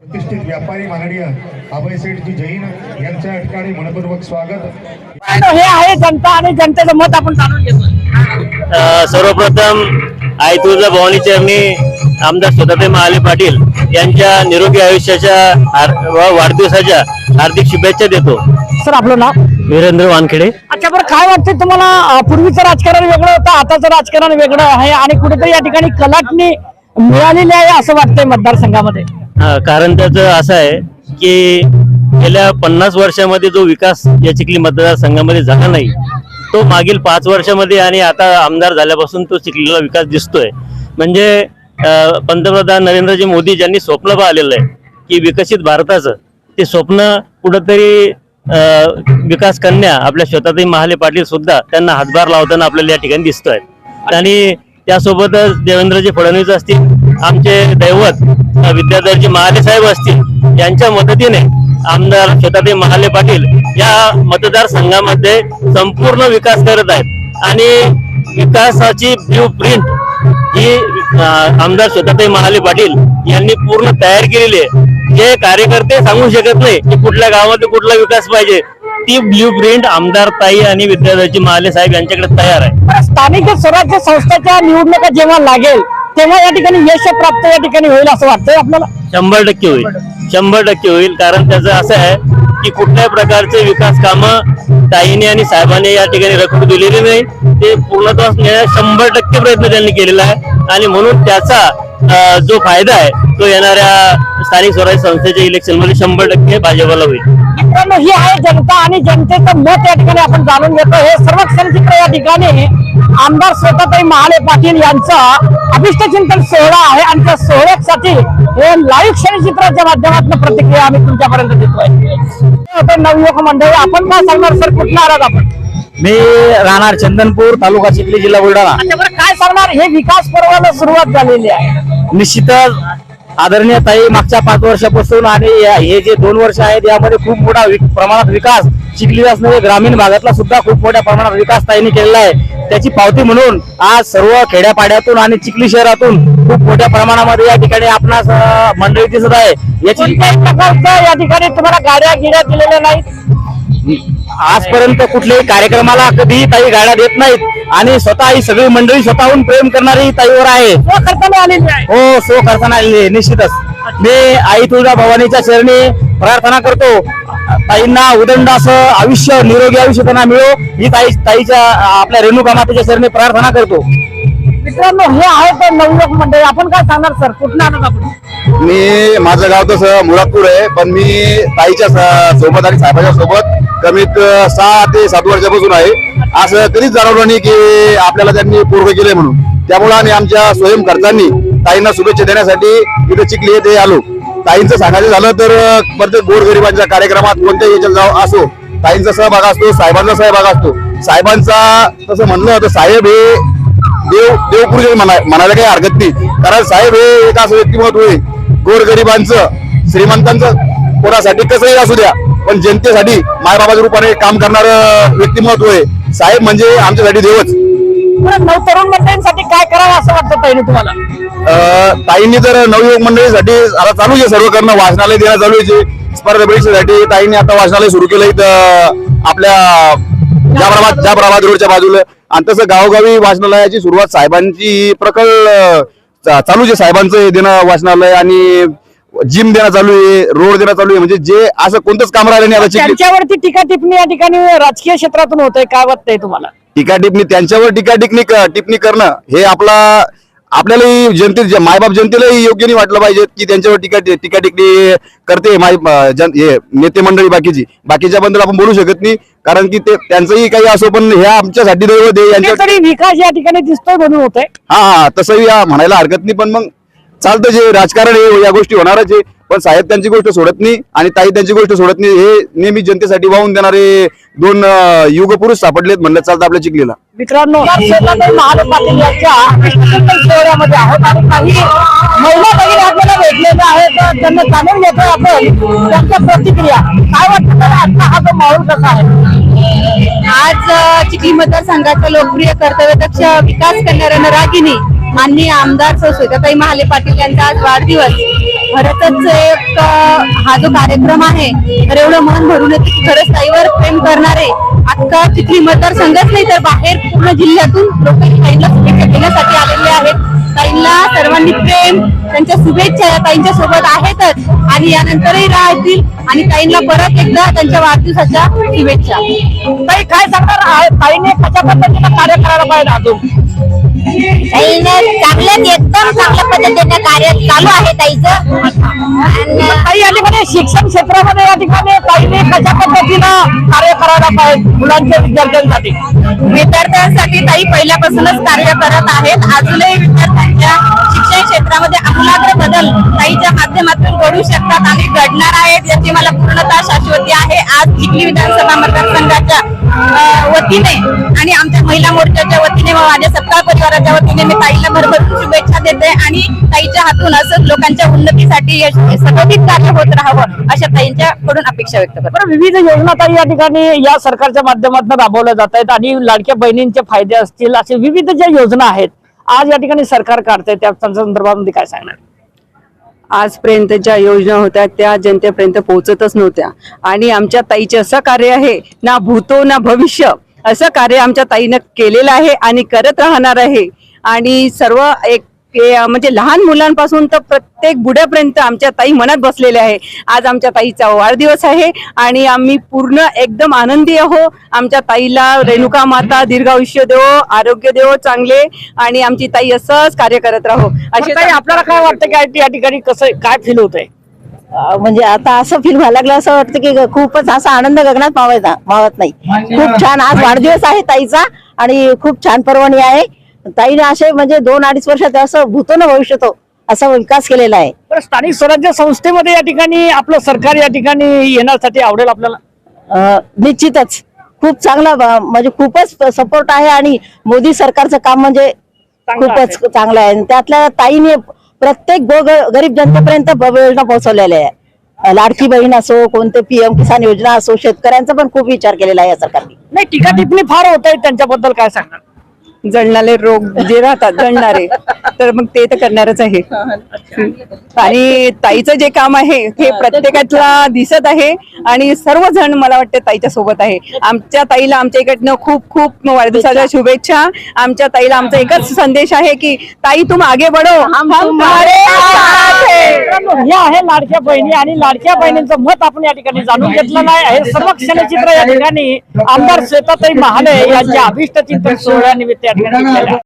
प्रतिष्ठित व्यापारी माननीय अभय सेठजी जैन यांच्या ठिकाणी मनपूर्वक स्वागत. हे आहे जनता आणि जनतेचं मत आपण जाणून घेतोय. अ, सर्वप्रथम आई तुळजा भवानी चरणी आमदार स्वतःते महाले पाटील यांच्या निरोगी आयुष्याच्या वाढदिवसाच्या हार्दिक शुभेच्छा देतो. सर आपलं नाव? वीरेंद्र वानखेडे. अच्छा बरं काय वाटतंय तुम्हाला? पूर्वीचं राजकारण वेगळं होतं आताचं राजकारण वेगळं आहे आणि कुठेतरी या ठिकाणी कलाटणी मिळालेली आहे असं वाटतंय मतदारसंघामध्ये. अ, कारण त्याचं असं आहे की गेल्या पन्नास वर्षामध्ये जो विकास या चिखली मतदारसंघामध्ये झाला नाही तो मागील पाच वर्षामध्ये आणि आता आमदार झाल्यापासून तो चिखलीला विकास दिसतोय. म्हणजे पंतप्रधान नरेंद्रजी मोदी ज्यांनी स्वप्न पाहिलेलं आहे की विकसित भारताचं ते स्वप्न कुठंतरी विकास कन्या आपल्या स्वतःतही महाले पाटील सुद्धा त्यांना हातभार लावताना आपल्याला या ठिकाणी दिसत आहेत आणि त्यासोबतच देवेंद्रजी फडणवीस असतील आमचे दैवत विद्याधरजी महाले साहेब असतील यांच्या मदतीने आमदार शताब्दी महाले पाटील या मतदारसंघामध्ये संपूर्ण विकास करत आहेत. आणि विकासाची ब्ल्यू प्रिंट ही आमदार शताब्दी महाले पाटील यांनी पूर्ण तयार केलेली आहे. जे कार्यकर्ते सांगू शकत नाही की कुठल्या गावामध्ये कुठला विकास पाहिजे ती ब्ल्यू प्रिंट आमदार ताई आणि विद्याधरजी महाले साहेब यांच्याकडे तयार आहे. स्थानिक स्वराज्य संस्थाच्या निवडणुका जेव्हा लागेल तेव्हा या ठिकाणी यश प्राप्त या ठिकाणी होईल असं वाटतंय आपल्याला? शंभर टक्के होईल. शंभर टक्के होईल कारण त्याचं असं आहे की कुठल्याही प्रकारचे विकास कामं ताईने आणि साहेबांनी या ठिकाणी रखडू दिलेली नाही. ते पूर्णत्वास नेण्याचा शंभर टक्के प्रयत्न त्यांनी केलेला आहे. आणि म्हणून त्याचा जो फायदा आहे तो येणाऱ्या स्थानिक स्वराज्य संस्थेच्या इलेक्शनमध्ये शंभर टक्के भाजपला होईल. मित्रांनो ही आहे जनता आणि जनतेचं मत या ठिकाणी आपण जाणून घेतो हे सर्व क्षणचित्र या ठिकाणी आमदार स्वतःताई महाले पाटील यांचा अभिष्ट चिंतन सोहळा आहे. आणि त्या सोहळ्यासाठी हे लाईव्ह क्षणचित्राच्या माध्यमातून प्रतिक्रिया आम्ही तुमच्यापर्यंत देतोय. नवयुवक मंडळी आपण काय सांगणार सर? कुठला आहात आपण? मी राहणार चंदनपूर तालुका चिखली जिल्हा बुलढाणा. काय सांगणार? हे विकास पर्वाला सुरुवात झालेली आहे. निश्चितच आदरणीय ताई मागच्या पाच वर्षापासून आणि या- हे जे दोन वर्ष आहेत यामध्ये खूप मोठा प्रमाणात विकास. चिखली असणारे ग्रामीण भागातला सुद्धा खूप मोठ्या प्रमाणात विकास ताईंनी केलेला आहे. त्याची पावती म्हणून आज सर्व खेड्यापाड्यातून आणि चिखली शहरातून खूप मोठ्या प्रमाणामध्ये या ठिकाणी आपणास मंडळी दिसत आहे. याची प्रकारचं या ठिकाणी तुम्हाला गाड्या गिड्या दिलेल्या नाहीत. आजपर्यंत कुठल्याही कार्यक्रमाला कधीही ताई गाड्या देत नाहीत. आणि स्वतः ही सगळी मंडळी स्वतःहून प्रेम करणारी ताईवर आहे. हो सो करताना आलेली निश्चितच. मी आई तुळजा भवानीच्या चरणी प्रार्थना करतो. ताईंना उदंड असं आयुष्य निरोगी आयुष्य त्यांना मिळो. ही ताई ताईच्या आपल्या रेणुका मातेच्या चरणी प्रार्थना करतो. मित्रांनो हे आहे तर नवयुवक मंडळी. आपण काय सांगणार सर? कुठला आहात आपण? मी माझं गाव तसं मुरादपूर आहे पण मी ताईच्या सोबत आणि साहेबाच्या सोबत कमीत सहा ते सात वर्षापासून आहे. असं कधीच जाणवलं नाही की आपल्याला त्यांनी पूर्व केलंय म्हणून. त्यामुळे आम्ही आमच्या स्वयं खर्चांनी ताईंना शुभेच्छा देण्यासाठी इथं चिखली येथे आलो. ताईंचं सांगायचं झालं तर अं, प्रत्येक गोरगरिबांच्या कार्यक्रमात कोणत्याही याच्यात जाऊ असो ताईंचा सहभाग असतो साहेबांचा सहभाग असतो. साहेबांचा तसं म्हणलं तर साहेब हे देव देवपुरुष म्हणा म्हणायला काही हरकत नाही. कारण साहेब हे एक असं व्यक्तिमत्व आहे. गोरगरिबांचं श्रीमंतांचं कोणासाठी कसंही असू द्या पण जनतेसाठी मायबाबाच्या रूपाने काम करणारं व्यक्तिमत्व आहे. साहेब म्हणजे आमच्यासाठी देवच. नवतरुण मंडळींसाठी काय करावं असं वाटतं तुम्हाला? ताईंनी तर नवयुवक मंडळीसाठी आता चालू आहे सर्व करणं. वाचनालय देणं चालू आहे. स्पर्धा परीक्षेसाठी ताईंनी आता वाचनालय सुरू केलं. इथं आपल्या जाफराबाद जाफराबाद रोडच्या बाजूला. आणि तसं गावोगावी वाचनालयाची सुरुवात साहेबांची प्रकल चालू आहे. साहेबांचं हे देणं वाचनालय आणि जिम देणं चालू आहे रोड देणं चालू आहे. म्हणजे जे असं कोणतंच काम राहिलं नाही आता त्यांच्यावरती टीका टिप्पणी या ठिकाणी राजकीय क्षेत्रातून होतंय. काय वाटतंय तुम्हाला? टीका टिप्पणी त्यांच्यावर टीका टिप्पणी क- टिप्पणी करणं हे आपला आपल्यालाही जनते जे मायबाप जनतेलाही योग्य नाही वाटलं पाहिजे की त्यांच्यावर टीका टीका टिप्पणी करते माय जन हे नेते मंडळी बाकीची. बाकीच्या बद्दल आपण बोलू शकत नाही कारण की ते त्यांचंही काही असो पण हे आमच्यासाठी दैवत आहे या ठिकाणी दिसतोय म्हणून होतंय. हा हा तसंही म्हणायला हरकत नाही पण मग चालतं जे राजकारण आहे या गोष्टी होणारच आहे. पण साहेब त्यांची गोष्ट सोडत नाही आणि ताई त्यांची गोष्ट सोडत नाही. हे नेहमी जनतेसाठी वाहून देणारे दोन अं, युगपुरुष सापडलेत म्हणलं चालतं आपल्या चिखलीला. मित्रांनो महाले पाटील यांच्या चिंतन सोहळ्यामध्ये आहोत आणि काही महिला भगिनी आपल्याला भेटलेल्या आहेत. त्यांना जाणून घेतोय आपण त्यांच्या प्रतिक्रिया. काय वाटतं आजचा हा जो माहोल कसा आहे? आज चिखली मतदारसंघाचा लोकप्रिय कर्तव्यदक्ष विकास करणाऱ्या रागिनी माननीय आमदार सौ श्वेताताई महाले पाटील यांचा आज वाढदिवस. खरंच एक हा जो कार्यक्रम आहे तर एवढं मन भरून येते की खरंच ताईवर प्रेम करणारे तिथली चिखली मतदारसंघच नाही तर बाहेर पूर्ण जिल्ह्यातून लोक ताईला शुभेच्छा देण्यासाठी आलेले आहेत. ताईंना सर्वांनी प्रेम त्यांच्या शुभेच्छा या ताईंच्या सोबत आहेतच. आणि यानंतरही राहतील आणि ताईंना परत एकदा त्यांच्या वाढदिवसाच्या शुभेच्छा. ताई काय सांगणार ताईने कशा पद्धतीनं कार्य करायला पाहिजे अजून? चांगलं एकदम चांगल्या पद्धतीने कार्य चालू आहे ताईचं. ताई या ठिकाणी शिक्षण क्षेत्रामध्ये या ठिकाणी ताईने कशा पद्धतीनं कार्य करायला पाहिजे मुलांच्या विद्यार्थ्यांसाठी? विद्यार्थ्यांसाठी ताई पहिल्यापासूनच कार्य करत आहेत. अजूनही विद्यार्थ्यांच्या घडू शकतात. आणि घडणार आहेत याची मला पूर्णतः शाश्वती आहे. आज चिखली विधानसभा मतदारसंघाच्या वतीने आणि आमच्या महिला मोर्चाच्या वतीने व माझ्या सत्ता परिवाराच्या वतीने मी ताईला भरभरून शुभेच्छा देते आणि ताईच्या हातून असंच लोकांच्या उन्नतीसाठी सतोदित कार्य होत राहावं अशा ताईंच्याकडून अपेक्षा व्यक्त करतो. विविध योजना ताई या ठिकाणी या सरकारच्या माध्यमातून राबवल्या जात आहेत आणि लाडक्या बहिणींचे फायदे असतील असे विविध ज्या योजना आहेत आज या ठिकाणी सरकार काढतंय त्या संदर्भामध्ये काय सांगणार? आजपर्यंत ज्या योजना होत्या त्या जनतेपर्यंत पोहोचतच नव्हत्या. आणि आमच्या ताईचे असं कार्य आहे ना भूतो ना भविष्य असं कार्य आमच्या ताईनं केलेलं आहे आणि करत राहणार आहे. आणि सर्व एक म्हणजे लहान मुलांपासून तर प्रत्येक बुड्यापर्यंत आमच्या ताई मनात बसलेल्या आहे. आज आमच्या ताईचा वाढदिवस आहे आणि आम्ही पूर्ण एकदम आनंदी आहो. आमच्या ताईला रेणुका माता दीर्घायुष्य देवो आरोग्य देवो चांगले आणि आमची ताई असंच कार्य करत राहो. असे ताई आपल्याला काय वाटतं की या ठिकाणी कसं काय फील होत आहे म्हणजे आता असं फील व्हायला लागलं असं वाटतं की खूपच असा आनंद गगनात मावायचा मावत नाही. खूप छान आज वाढदिवस आहे ताईचा आणि खूप छान पर्वणी आहे. ताईने असे म्हणजे दोन अडीच वर्षात असं भूतो ना भविष्यतो असा विकास केलेला आहे. बरं स्थानिक स्वराज्य संस्थेमध्ये या ठिकाणी आपलं सरकार या ठिकाणी येण्यासाठी आवडेल आपल्याला? अं, निश्चितच. खूप चांगला ब- म्हणजे खूपच सपोर्ट आहे आणि मोदी सरकारचं काम म्हणजे चांगलं खूपच चांगलं आहे. आणि त्यातल्या ताईने प्रत्येक गो- गरीब जनतेपर्यंत ब- योजना पोहोचवलेल्या आहे. अं, लाडकी बहीण असो कोणते पीएम किसान योजना असो शेतकऱ्यांचा पण खूप विचार केलेला आहे या सरकारने. नाही टीका टिप्पणी फार होत आहे. त्यांच्याबद्दल काय सांगणार? जळणारे रोग जे राहतात जळणारे तर मग ते तर करणारच आहे. आणि ताईचं जे काम आहे हे प्रत्येकाला दिसत आहे आणि सर्वजण मला वाटते ताईच्या सोबत आहे. आमच्या ताईला आमच्या इकडनं खूप खूप वाढदिवसाच्या शुभेच्छा. आमच्या ताईला आमचा एकच संदेश आहे की ताई तुम आगे बढो. हे मित्रांनो, आहे लाडक्या बहिणी आणि लाडक्या बहिणींचं मत आपण या ठिकाणी जाणून घेतलेलं आहे हे सर्व क्षणचित्र या ठिकाणी आमदार श्वेताताई महाले यांच्या अभिष्ट चिंतन सोहळ्यानिमित्त या ठिकाणी